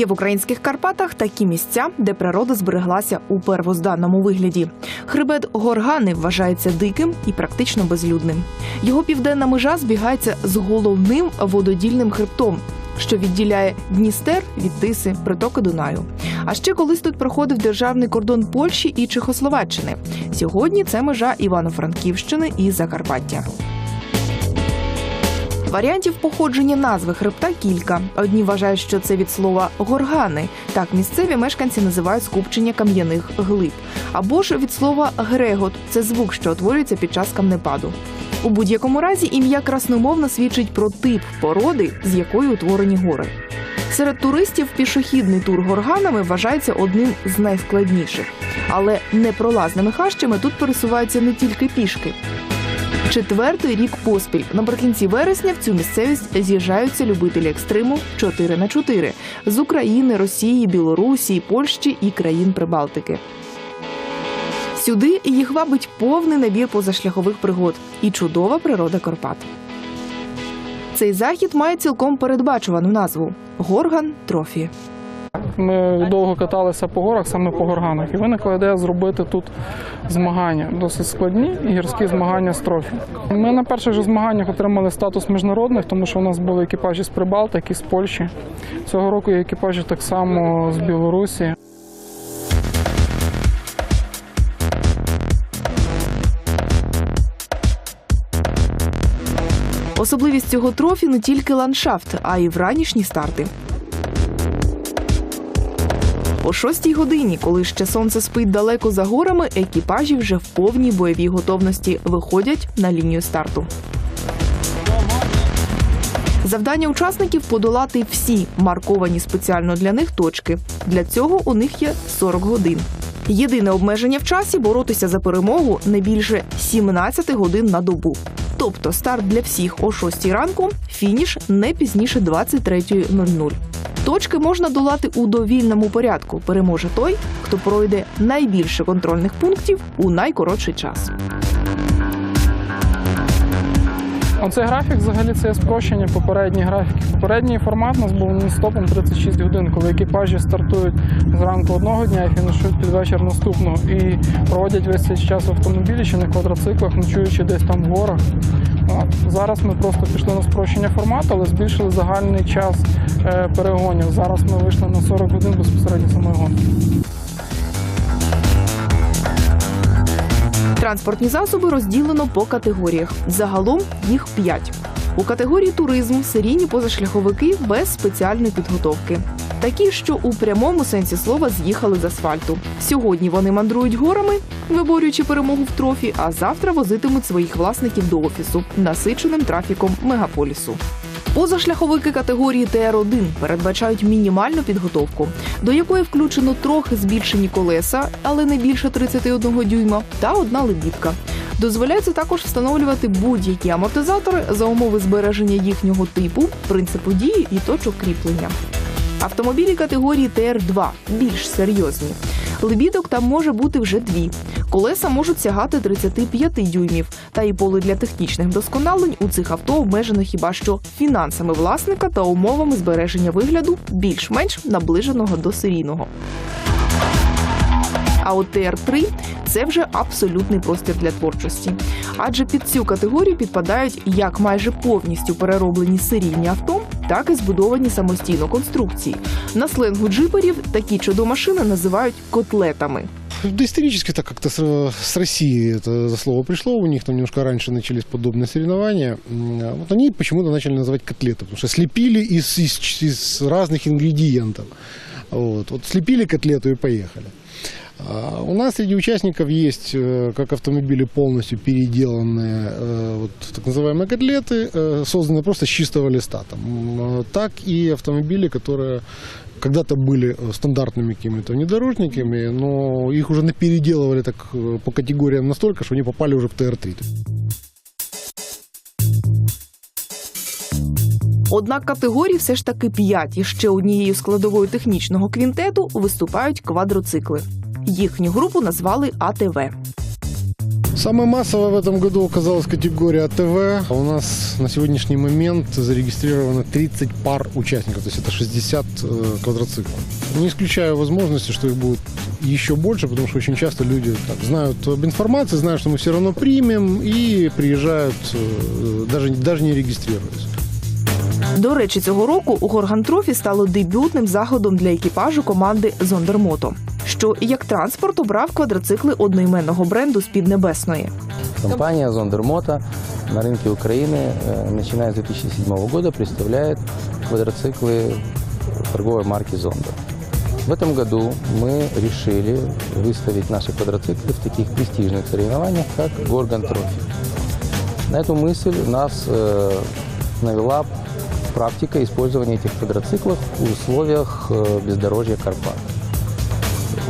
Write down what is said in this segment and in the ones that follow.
Є в українських Карпатах такі місця, де природа збереглася у первозданному вигляді. Хребет Горгани вважається диким і практично безлюдним. Його південна межа збігається з головним вододільним хребтом, що відділяє Дністер від Тиси, притоки Дунаю. А ще колись тут проходив державний кордон Польщі і Чехословаччини. Сьогодні це межа Івано-Франківщини і Закарпаття. Варіантів походження назви хребта кілька. Одні вважають, що це від слова горгани. Так місцеві мешканці називають скупчення кам'яних глиб. Або ж від слова грегот це звук, що утворюється під час камнепаду. У будь-якому разі ім'я красномовно свідчить про тип породи, з якої утворені гори. Серед туристів пішохідний тур горганами вважається одним з найскладніших, але непролазними хащами тут пересуваються не тільки пішки. Четвертий рік поспіль наприкінці вересня в цю місцевість з'їжджаються любителі екстриму 4 на 4 з України, Росії, Білорусі, Польщі і країн Прибалтики. Сюди їх вабить повний набір позашляхових пригод і чудова природа Карпат. Цей захід має цілком передбачувану назву Горган Трофі. Ми довго каталися по горах, саме по горганах, і виникла ідея зробити тут змагання досить складні і гірські змагання з трофі. Ми на перших же змаганнях отримали статус міжнародних, тому що у нас були екіпажі з Прибалтики, з Польщі. Цього року є екіпажі так само з Білорусі. Особливість цього трофі не тільки ландшафт, а й вранішні старти. О шостій годині, коли ще сонце спить далеко за горами, екіпажі вже в повній бойовій готовності виходять на лінію старту. Завдання учасників подолати всі марковані спеціально для них точки. Для цього у них є 40 годин. Єдине обмеження в часі боротися за перемогу не більше 17 годин на добу. Тобто старт для всіх о 6 ранку, фініш не пізніше 23.00. Точки можна долати у довільному порядку. Переможе той, хто пройде найбільше контрольних пунктів у найкоротший час. Оцей графік взагалі це спрощення попередніх графіків. Попередній формат у нас був нон-стопом 36 годин, коли екіпажі стартують зранку одного дня і фінішують під вечір наступного. І проводять весь цей час в автомобілі чи на квадроциклах, ночуючи десь там в горах. Зараз ми просто пішли на спрощення формату, але збільшили загальний час е, перегонів. Зараз ми вийшли на 40 годин безпосередньо самої гонки. Транспортні засоби розділено по категоріях. Загалом їх п'ять. У категорії туризм серійні позашляховики без спеціальної підготовки. Такі, що у прямому сенсі слова з'їхали з асфальту. Сьогодні вони мандрують горами, виборюючи перемогу в трофі, а завтра возитимуть своїх власників до офісу, насиченим трафіком мегаполісу. Позашляховики категорії ТР-1 передбачають мінімальну підготовку, до якої включено трохи збільшені колеса, але не більше 31 дюйма, та одна лебідка. Дозволяється також встановлювати будь-які амортизатори за умови збереження їхнього типу, принципу дії і точок кріплення. Автомобілі категорії ТР-2 більш серйозні. Лебідок там може бути вже дві. Колеса можуть сягати 35 дюймів, та і поле для технічних досконалень у цих авто обмежено хіба що фінансами власника та умовами збереження вигляду більш-менш наближеного до серійного. А от ТР-3 – це вже абсолютний простір для творчості. Адже під цю категорію підпадають як майже повністю перероблені серійні авто, так і збудовані самостійно конструкції. На сленгу джиперів такі чудо-машини називають котлетами Да исторически так как-то с, с России это слово пришло, у них там немножко раньше начались подобные соревнования. М, а Вот они почему-то начали называть котлеты, потому что слепили из, из, из разных ингредиентов. Вот. вот слепили котлету и поехали. А У нас среди участников есть э, как автомобили полностью переделанные, э, вот, так называемые котлеты, э, созданные просто с чистого листа, там, м, так и автомобили, которые когда-то были э, стандартными какими-то внедорожниками, но их уже переделывали так э, по категориям настолько, что они попали уже в ТР-3. Однак категорій все ж таки п'ять, і ще однією складовою технічного квінтету виступають квадроцикли. Їхню групу назвали АТВ. Самая массовая в этом году оказалась категория АТВ. У нас на сегодняшний момент зарегистрировано 30 пар участников, то есть это 60 э, квадроциклов. Не исключаю возможности, что их будет еще больше, потому что очень часто люди так, знают об информации, знают, что мы все равно примем и приезжают, э, даже, даже не регистрируясь. До речі, цього року у Горгантрофі стало дебютним заходом для екіпажу команди Зондермото, що як транспорт обрав квадроцикли одноіменного бренду з Піднебесної. Компания Зондермота на рынке Украины, э, начиная с 2007 года, представляет квадроциклы торговой марки Зондер. В этом году мы решили выставить наши квадроциклы в таких престижных соревнованиях, как Горгон Трофи. На эту мысль нас э, навела практика использования этих квадроциклов в условиях э, бездорожья Карпат.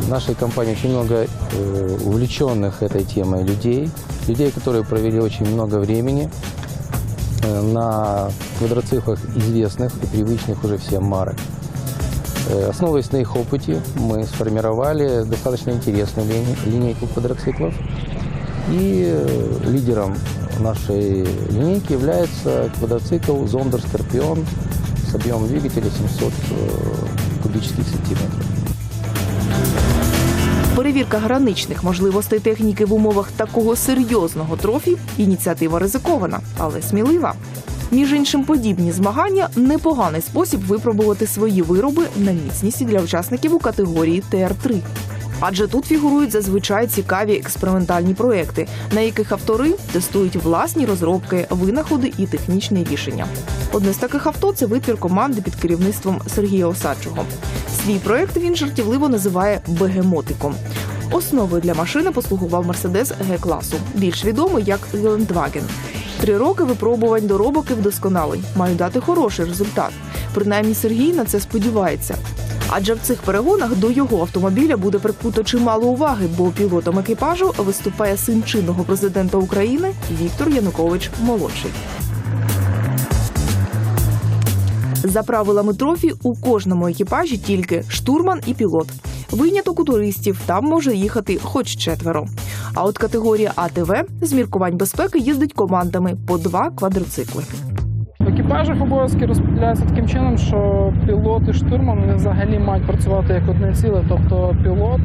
В нашей компании очень много э, увлеченных этой темой людей, людей, которые провели очень много времени э, на квадроциклах известных и привычных уже всем марок. Э, Основываясь на их опыте, мы сформировали достаточно интересную лини- линейку квадроциклов. И э, лидером нашей линейки является квадроцикл Зондер Скорпион с объемом двигателя 700 э, кубических сантиметров. Перевірка граничних можливостей техніки в умовах такого серйозного трофі ініціатива ризикована, але смілива. Між іншим, подібні змагання непоганий спосіб випробувати свої вироби на міцність для учасників у категорії ТР-3. Адже тут фігурують зазвичай цікаві експериментальні проекти, на яких автори тестують власні розробки, винаходи і технічні рішення. Одне з таких авто це витвір команди під керівництвом Сергія Осадчого. Свій проект він жартівливо називає бегемотиком. Основою для машини послугував Мерседес Г-класу, більш відомий як Гелендваген. Три роки випробувань доробок і вдосконалень мають дати хороший результат. Принаймні Сергій на це сподівається. Адже в цих перегонах до його автомобіля буде прикуто чимало уваги, бо пілотом екіпажу виступає син чинного президента України Віктор Янукович молодший. За правилами трофі у кожному екіпажі тільки штурман і пілот. Виняток у туристів там може їхати хоч четверо. А от категорія АТВ з міркувань безпеки їздить командами по два квадроцикли. В екіпажах обов'язки розподіляються таким чином, що пілот і штурман вони взагалі мають працювати як одне ціле. Тобто пілот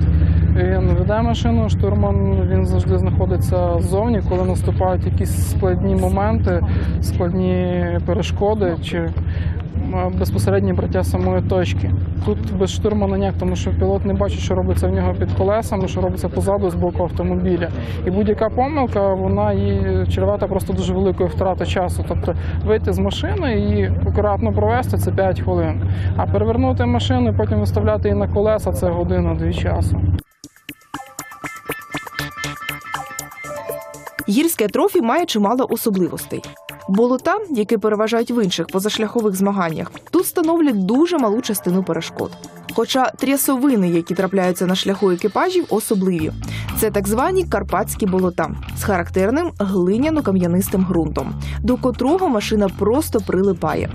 він веде машину, штурман він завжди знаходиться ззовні, коли наступають якісь складні моменти, складні перешкоди чи безпосереднє браття самої точки. Тут без штурмана ніяк, тому що пілот не бачить, що робиться в нього під колесами, що робиться позаду з боку автомобіля. І будь-яка помилка, вона їй червата просто дуже великою втратою часу. Тобто вийти з машини і акуратно провести це 5 хвилин. А перевернути машину і потім виставляти її на колеса це година-дві часу. Гірське трофі має чимало особливостей. Болота, які переважають в інших позашляхових змаганнях, тут становлять дуже малу частину перешкод. Хоча трясовини, які трапляються на шляху екіпажів, особливі. Це так звані карпатські болота з характерним глиняно-кам'янистим ґрунтом, до котрого машина просто прилипає.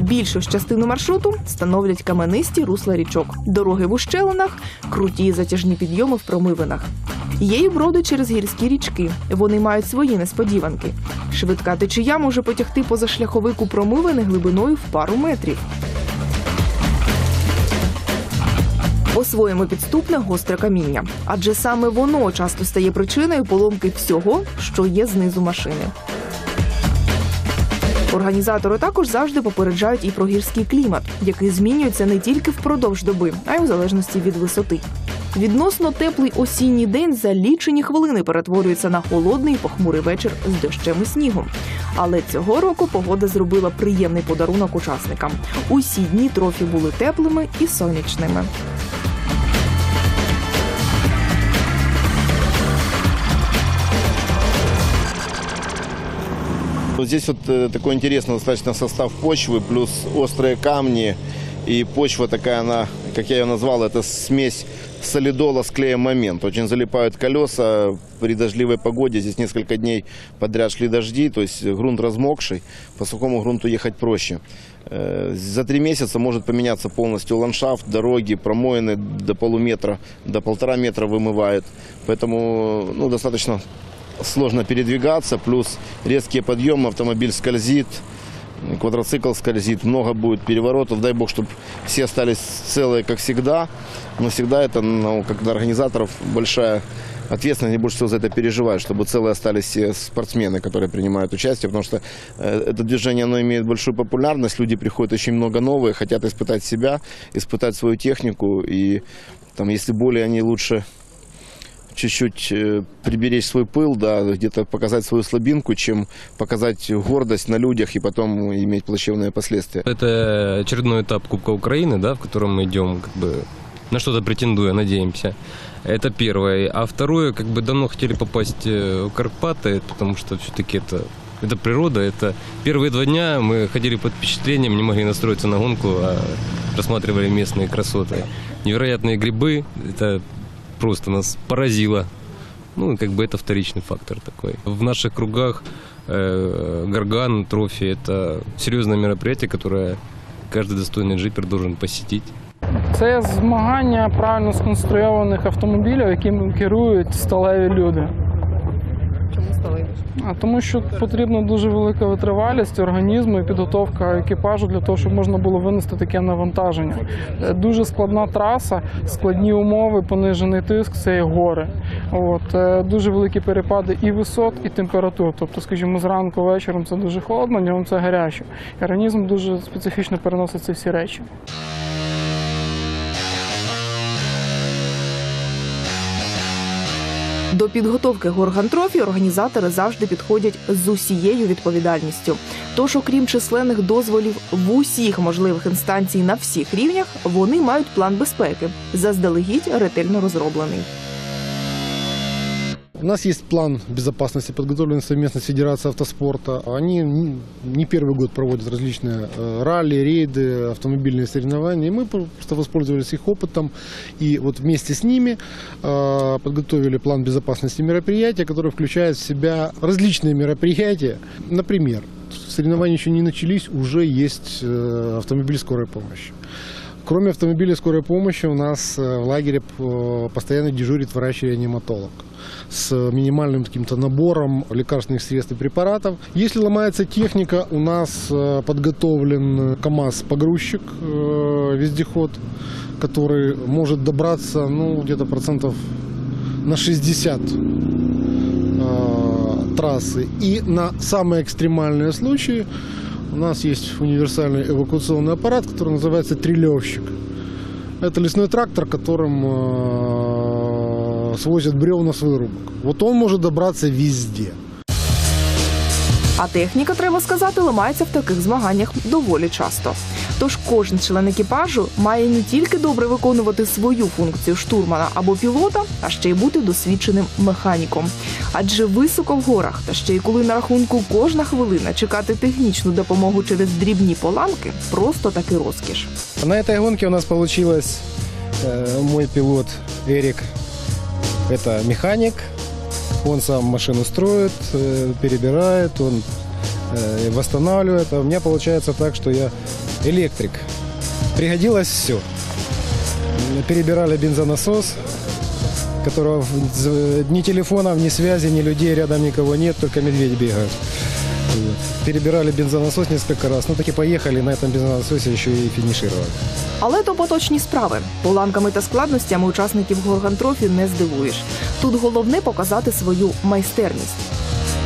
Більшу частину маршруту становлять каменисті русла річок, дороги в ущелинах, круті затяжні підйоми в промивинах. Й броди через гірські річки. Вони мають свої несподіванки. Швидка течія може потягти позашляховик у промивини глибиною в пару метрів. По-своєму підступне гостре каміння, адже саме воно часто стає причиною поломки всього, що є знизу машини. Організатори також завжди попереджають і про гірський клімат, який змінюється не тільки впродовж доби, а й у залежності від висоти. Відносно теплий осінній день за лічені хвилини перетворюється на холодний і похмурий вечір з дощем і снігом. Але цього року погода зробила приємний подарунок учасникам. Усі дні трофі були теплими і сонячними. Вот здесь вот э, такой интересный достаточно состав почвы, плюс острые камни. И почва такая, она как я ее назвал, это смесь солидола с клеем момент. Очень залипают колеса при дождливой погоде. Здесь несколько дней подряд шли дожди, то есть грунт размокший, по сухому грунту ехать проще. Э, За три месяца может поменяться полностью ландшафт, дороги, промоины до полуметра, до полтора метра вымывает. Поэтому ну, достаточно сложно передвигаться, плюс резкие подъемы, автомобиль скользит, квадроцикл скользит, много будет переворотов. Дай бог, чтобы все остались целые, как всегда. Но всегда это, ну, как для организаторов, большая ответственность, они больше всего за это переживают, чтобы целые остались все спортсмены, которые принимают участие, потому что э, это движение, оно имеет большую популярность, люди приходят очень много новые, хотят испытать себя, испытать свою технику, и там, если более они лучше чуть-чуть э, приберечь свой пыл, да, где-то показать свою слабинку, чем показать гордость на людях и потом иметь плачевные последствия. Это очередной этап Кубка Украины, да, в котором мы идем, как бы на что-то претендуя, надеемся. Это первое. А второе, как бы давно хотели попасть э, в Карпаты, потому что все-таки это, это природа. Это первые два дня мы ходили под впечатлением, не могли настроиться на гонку, а рассматривали местные красоты. Невероятные грибы, это просто нас поразило. Ну, и как бы это вторичный фактор такой. В наших кругах э, Гарган, Трофи – это серьезное мероприятие, которое каждый достойный джипер должен посетить. Це змагання правильно сконструйованих автомобілів, якими керують сталеві люди. Тому, що потрібна дуже велика витривалість організму і підготовка екіпажу для того, щоб можна було винести таке навантаження. Е, Дуже складна траса, складні умови, понижений тиск це є гори. От е, дуже великі перепади і висот, і температур. Тобто, скажімо, зранку вечором це дуже холодно, днем це гаряче. Організм дуже специфічно переносить ці всі речі. До підготовки горгантрофі організатори завжди підходять з усією відповідальністю. Тож, окрім численних дозволів в усіх можливих інстанцій на всіх рівнях, вони мають план безпеки, заздалегідь ретельно розроблений. У нас есть план безопасности, подготовленный совместно с Федерацией автоспорта. Они н- не первый год проводят различные э, ралли, рейды, автомобильные соревнования. И мы просто воспользовались их опытом. И вот вместе с ними э, подготовили план безопасности мероприятия, который включает в себя различные мероприятия. Например, соревнования еще не начались, уже есть э, автомобиль скорой помощи. Кроме автомобиля скорой помощи у нас э, в лагере э, постоянно дежурит врач-реаниматолог с минимальным каким-то набором лекарственных средств и препаратов. Если ломается техника, у нас э, подготовлен КАМАЗ-погрузчик, э, вездеход, который может добраться ну, где-то процентов на 60 э, трассы. И на самые экстремальные случаи у нас есть универсальный эвакуационный аппарат, который называется трилевщик. Это лесной трактор, которым э, свозят бревна с вырубок. Вот он может добраться везде. А техніка, треба сказати, ламається в таких змаганнях доволі часто. Тож кожен член екіпажу має не тільки добре виконувати свою функцію штурмана або пілота, а ще й бути досвідченим механіком. Адже високо в горах, та ще й коли на рахунку кожна хвилина чекати технічну допомогу через дрібні поламки, просто таки розкіш. На этой гонке у нас получилось э, мой пилот Эрик. Это механик. Он сам машину строит, э, перебирает, он э, восстанавливает. А у меня получается так, что я электрик. Пригодилось все. Перебирали бензонасос, которого ни телефонов, ни связи, ни людей рядом никого нет, только медведь бегает. Перебирали бензонасос несколько раз. Ну, таки поехали на этом бензонасосе еще и финишировали. Але то поточні справи. Поламками та складностями учасників горгантрофі не здивуєш. Тут головне показати свою майстерність.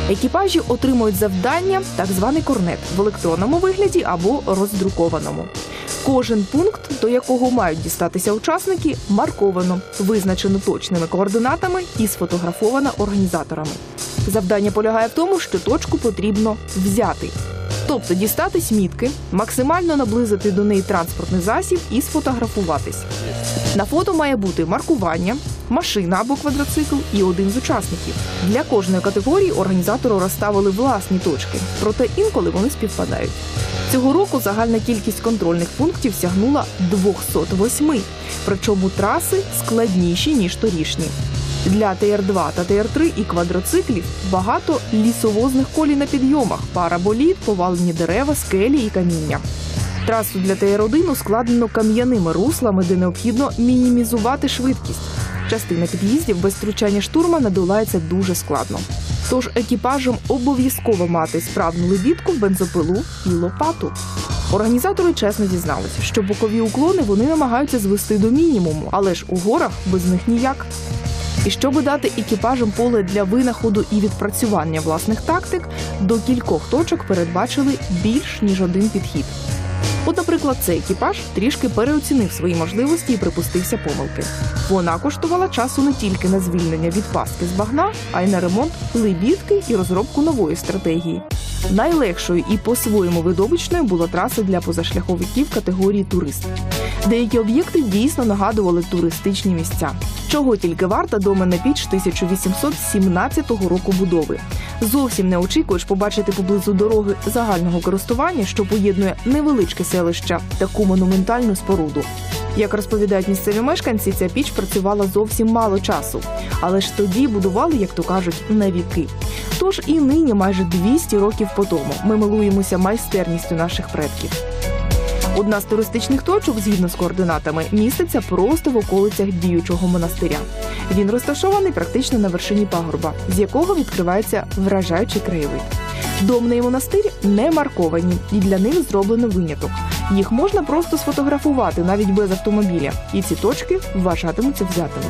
Екіпажі отримують завдання, так званий корнет в електронному вигляді або роздрукованому. Кожен пункт, до якого мають дістатися учасники, марковано, визначено точними координатами і сфотографовано організаторами. Завдання полягає в тому, що точку потрібно взяти. Тобто дістатись мітки, максимально наблизити до неї транспортний засіб і сфотографуватись. На фото має бути маркування, машина або квадроцикл і один з учасників. Для кожної категорії організатору розставили власні точки, проте інколи вони співпадають. Цього року загальна кількість контрольних пунктів сягнула 208, причому траси складніші ніж торішні. Для ТР-2 та ТР-3 і квадроциклів багато лісовозних колій на підйомах, параболіт, повалені дерева, скелі і каміння. Трасу для ТР-1 ускладнено кам'яними руслами, де необхідно мінімізувати швидкість. Частина під'їздів без втручання штурмана долається дуже складно. Тож екіпажам обов'язково мати справну лебідку, бензопилу і лопату. Організатори чесно зізналися, що бокові уклони вони намагаються звести до мінімуму, але ж у горах без них ніяк. І щоб дати екіпажам поле для винаходу і відпрацювання власних тактик, до кількох точок передбачили більш ніж один підхід. От, наприклад, цей екіпаж трішки переоцінив свої можливості і припустився помилки. Вона коштувала часу не тільки на звільнення від пастки з багна, а й на ремонт лебідки і розробку нової стратегії. Найлегшою і по-своєму видобичною була траса для позашляховиків категорії турист. Деякі об'єкти дійсно нагадували туристичні місця. Чого тільки варта доменна піч 1817 року будови. Зовсім не очікуєш побачити поблизу дороги загального користування, що поєднує невеличке селище, таку монументальну споруду. Як розповідають місцеві мешканці, ця піч працювала зовсім мало часу, але ж тоді будували, як то кажуть, на віки. Тож і нині, майже 200 років по тому, ми милуємося майстерністю наших предків. Одна з туристичних точок, згідно з координатами, міститься просто в околицях діючого монастиря. Він розташований практично на вершині пагорба, з якого відкривається вражаючий краєвид. Домний і монастир не марковані, і для них зроблено виняток. Їх можна просто сфотографувати навіть без автомобіля, і ці точки вважатимуться взятими.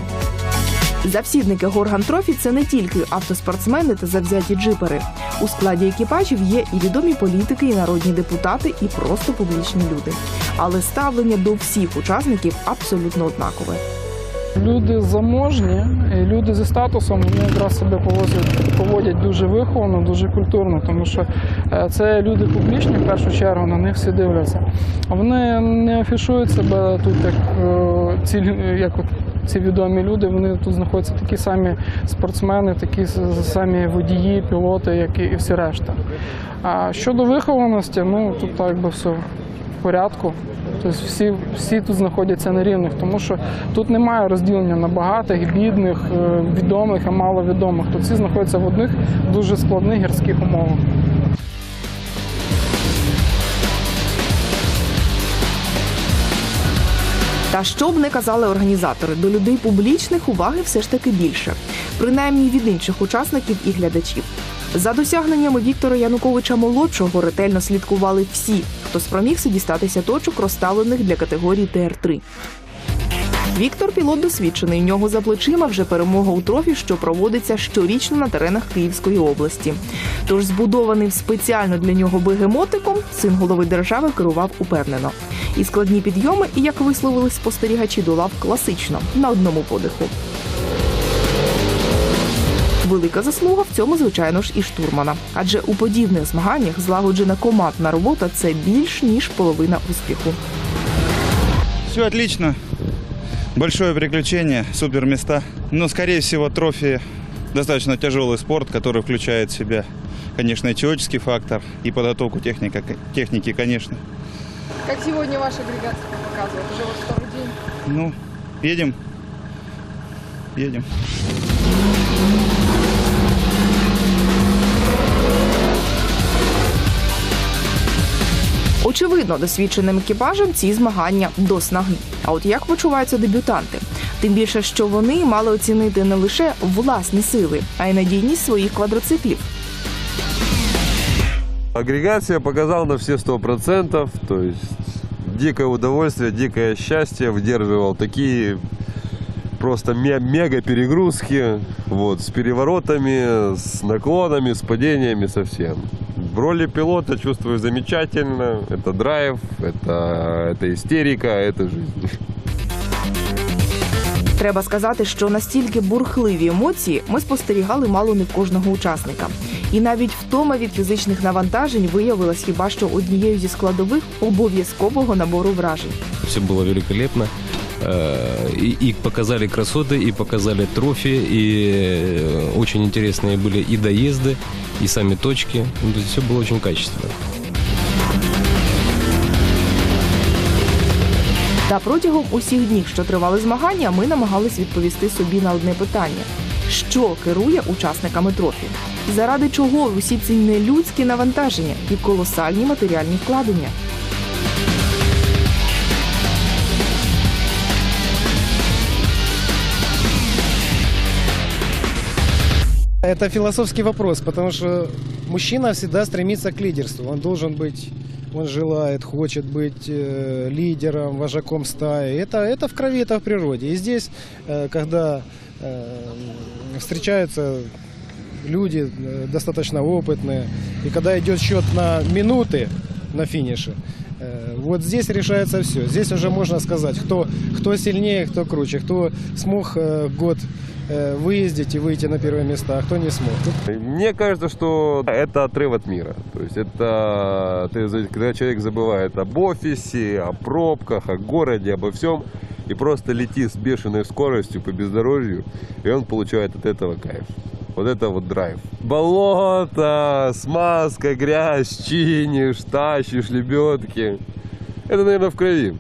Завсідники Горган Трофі це не тільки автоспортсмени та завзяті джипери. У складі екіпажів є і відомі політики, і народні депутати, і просто публічні люди. Але ставлення до всіх учасників абсолютно однакове. Люди заможні, люди зі статусом вони якраз себе повозять, поводять дуже виховано, дуже культурно, тому що е, це люди публічні, в першу чергу, на них всі дивляться. Вони не афішують себе тут як е, як от ці відомі люди. Вони тут знаходяться такі самі спортсмени, такі самі водії, пілоти, як і всі решта. А щодо вихованості, ну тут так якби все в порядку. Тобто всі, всі тут знаходяться на рівних, тому що тут немає розділення на багатих, бідних, е, відомих і маловідомих. Тут всі знаходяться в одних дуже складних гірських умовах. Та що б не казали організатори, до людей публічних уваги все ж таки більше, принаймні від інших учасників і глядачів. За досягненнями Віктора Януковича молодшого ретельно слідкували всі, хто спромігся дістатися точок, розставлених для категорії ТР-3. Віктор пілот досвідчений. У нього за плечима вже перемога у трофі, що проводиться щорічно на теренах Київської області. Тож збудований спеціально для нього бегемотиком, син голови держави керував упевнено. І складні підйоми, і як висловили спостерігачі, долав класично на одному подиху. Велика заслуга в цьому, звичайно ж, і штурмана. Адже у подібних змаганнях злагоджена командна робота це більш ніж половина успіху. Все отлично. Большое приключение, супер места. Но, скорее всего, трофи достаточно тяжелый спорт, который включает в себя, конечно, и человеческий фактор, и подготовку техника, техники, конечно. Как сегодня ваш агрегат показывает? Уже вот второй день. Ну, едем. Едем. Очевидно, досвідченим екіпажем ці змагання до снаги. А от як почуваються дебютанти? Тим більше, що вони мали оцінити не лише власні сили, а й надійність своїх квадроциклів. Агрегат себя показал на все сто процентов, то есть дикое удовольствие, дикое счастье, выдерживал такие просто ме- мега перегрузки, вот, с переворотами, с наклонами, с падениями совсем. В роли пилота чувствую замечательно, это драйв, это, это истерика, это жизнь. Треба сказати, що настільки бурхливі емоції ми спостерігали мало не в кожного учасника. І навіть втома від фізичних навантажень виявилась хіба що однією зі складових обов'язкового набору вражень. Все было великолепно. Э, и, показали красоты, и показали трофи, и э, очень интересные были и доезды, и сами точки. Ну, то есть все было очень качественно. Та протягом усіх днів, що тривали змагання, ми намагались відповісти собі на одне питання: що керує учасниками трофі? Заради чого усі ці нелюдські навантаження і колосальні матеріальні вкладення? Это философский вопрос, потому что мужчина всегда стремится к лидерству. Он должен быть, он желает, хочет быть э, лидером, вожаком стаи. Это, это в крови, это в природе. И здесь, э, когда э, встречаются люди э, достаточно опытные, и когда идет счет на минуты на финише, э, вот здесь решается все. Здесь уже можно сказать, кто, кто сильнее, кто круче, кто смог э, год э, выездить и выйти на первые места, а кто не смог. Тут Мне кажется, что это отрыв от мира. То есть это ты за- когда человек забывает об офисе, о пробках, о городе, обо всем и просто летит с бешеной скоростью по бездорожью, и он получает от этого кайф. Вот это вот драйв. Болото, смазка, грязь, чинишь, тащишь, лебедки. Это, наверное, в крови.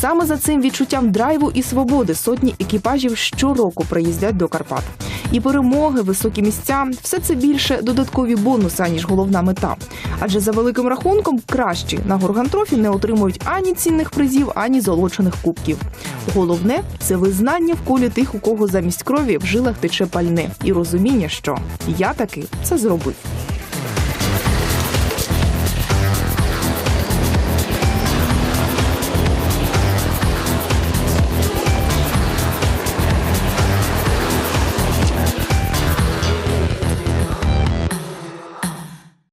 Саме за цим відчуттям драйву і свободи сотні екіпажів щороку приїздять до Карпат. І перемоги, високі місця все це більше додаткові бонуси, аніж головна мета. Адже за великим рахунком кращі на Горгантрофі не отримують ані цінних призів, ані золочених кубків. Головне це визнання в колі тих, у кого замість крові в жилах тече пальне, і розуміння, що я таки це зробив.